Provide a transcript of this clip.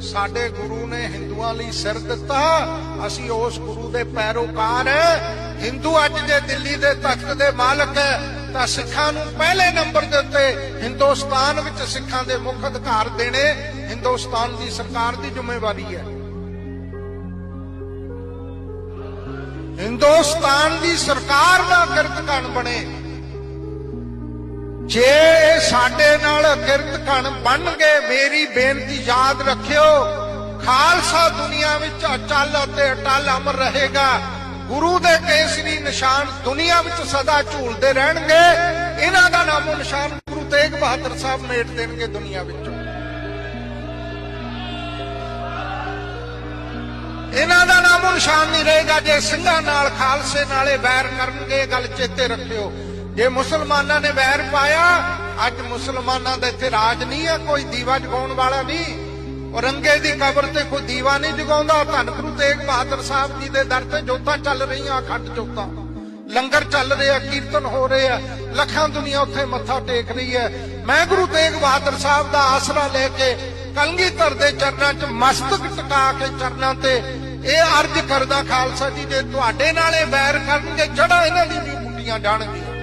ਸਾਡੇ ਗੁਰੂ ਨੇ ਹਿੰਦੂਆਂ ਲਈ ਸਿਰ ਦਿੱਤਾ। ਅਸੀਂ ਉਸ ਗੁਰੂ ਦੇ ਪੈਰੋਕਾਰ ਹਿੰਦੂ ਅੱਜ ਜੇ ਦਿੱਲੀ ਦੇ ਤਖਤ ਦੇ ਮਾਲਕ ਹੈ, ਤਾਂ ਸਿੱਖਾਂ ਨੂੰ ਪਹਿਲੇ ਨੰਬਰ ਦੇ ਉੱਤੇ ਹਿੰਦੁਸਤਾਨ ਵਿੱਚ ਸਿੱਖਾਂ ਦੇ ਮੁੱਖ ਅਧਿਕਾਰ ਦੇਣੇ ਹਿੰਦੁਸਤਾਨ ਦੀ ਸਰਕਾਰ ਦੀ ਜ਼ਿੰਮੇਵਾਰੀ ਹੈ। ਹਿੰਦੁਸਤਾਨ ਦੀ ਸਰਕਾਰ ਦਾ ਕਿਰਤਕਣ ਬਣੇ। ਜੇ ਸਾਡੇ ਨਾਲ ਕਿਰਤ ਕਿਰਤਕਣ ਬਣਨਗੇ, ਮੇਰੀ ਬੇਨਤੀ ਯਾਦ ਰੱਖਿਓ। ਖਾਲਸਾ ਦੁਨੀਆ ਵਿੱਚ ਅਚਲ ਅਤੇ ਅਟਲ ਅਮਰ ਰਹੇਗਾ। ਗੁਰੂ ਦੇ ਕੇਸਰੀ ਨਿਸ਼ਾਨ ਦੁਨੀਆ ਵਿੱਚ ਸਦਾ ਝੂਲਦੇ ਰਹਿਣਗੇ। ਇਹਨਾਂ ਦਾ ਨਾਮੋ ਨਿਸ਼ਾਨ ਗੁਰੂ ਤੇਗ ਬਹਾਦਰ ਸਾਹਿਬ ਮੇਟ ਦੇਣਗੇ ਦੁਨੀਆ ਵਿੱਚੋਂ। ਇਹਨਾਂ ਦਾ ਨਾਮੋ ਨਿਸ਼ਾਨ ਨਹੀਂ ਰਹੇਗਾ ਜੇ ਸਿੰਘਾਂ ਨਾਲ, ਖਾਲਸੇ ਨਾਲੇ ਵੈਰ ਕਰਨਗੇ। ਗੱਲ ਚੇਤੇ ਰੱਖਿਓ। ਜੇ ਮੁਸਲਮਾਨਾਂ ਨੇ ਵੈਰ ਪਾਇਆ ਅੱਜ ਮੁਸਲਮਾਨਾਂ ਦਾ ਇੱਥੇ ਰਾਜ ਨਹੀਂ ਹੈ ਕੋਈ ਦੀਵਾ ਜਗਾਉਣ ਵਾਲਾ ਨਹੀਂ। ਔਰੰਗੇ ਦੀ ਕਬਰ ਤੇ ਕੋਈ ਦੀਵਾ ਨਹੀਂ ਜਗਾਉਂਦਾ। ਧੰਨ ਗੁਰੂ ਤੇਗ ਬਹਾਦਰ ਸਾਹਿਬ ਜੀ ਦੇ ਦਰ ਤੇ ਜੋਤਾਂ ਚੱਲ ਰਹੀਆਂ, ਅਖੰਡ ਜੋਤਾਂ। ਲੰਗਰ ਚੱਲ ਰਿਹਾ, ਕੀਰਤਨ ਹੋ ਰਿਹਾ ਲੱਖਾਂ ਦੁਨੀਆ ਉੱਥੇ ਮੱਥਾ ਟੇਕ ਰਹੀ ਹੈ। ਮੈਂ ਗੁਰੂ ਤੇਗ ਬਹਾਦਰ ਸਾਹਿਬ ਦਾ ਆਸਰਾ ਲੈ ਕੇ ਕਲਗੀਧਰ ਦੇ ਚਰਨਾਂ 'ਚ ਮਸਤਕ ਟਿਕਾ ਕੇ ਚਰਨਾਂ ਤੇ ਇਹ ਅਰਜ਼ ਕਰਦਾ, ਖਾਲਸਾ ਜੀ, ਜੇ ਤੁਹਾਡੇ ਨਾਲ ਇਹ ਵੈਰ ਕਰਨਗੇ ਜੜਾਂ ਇਹਨਾਂ ਦੀ ਵੀ ਮੁੱਟੀਆਂ ਜਾਣਗੀਆਂ।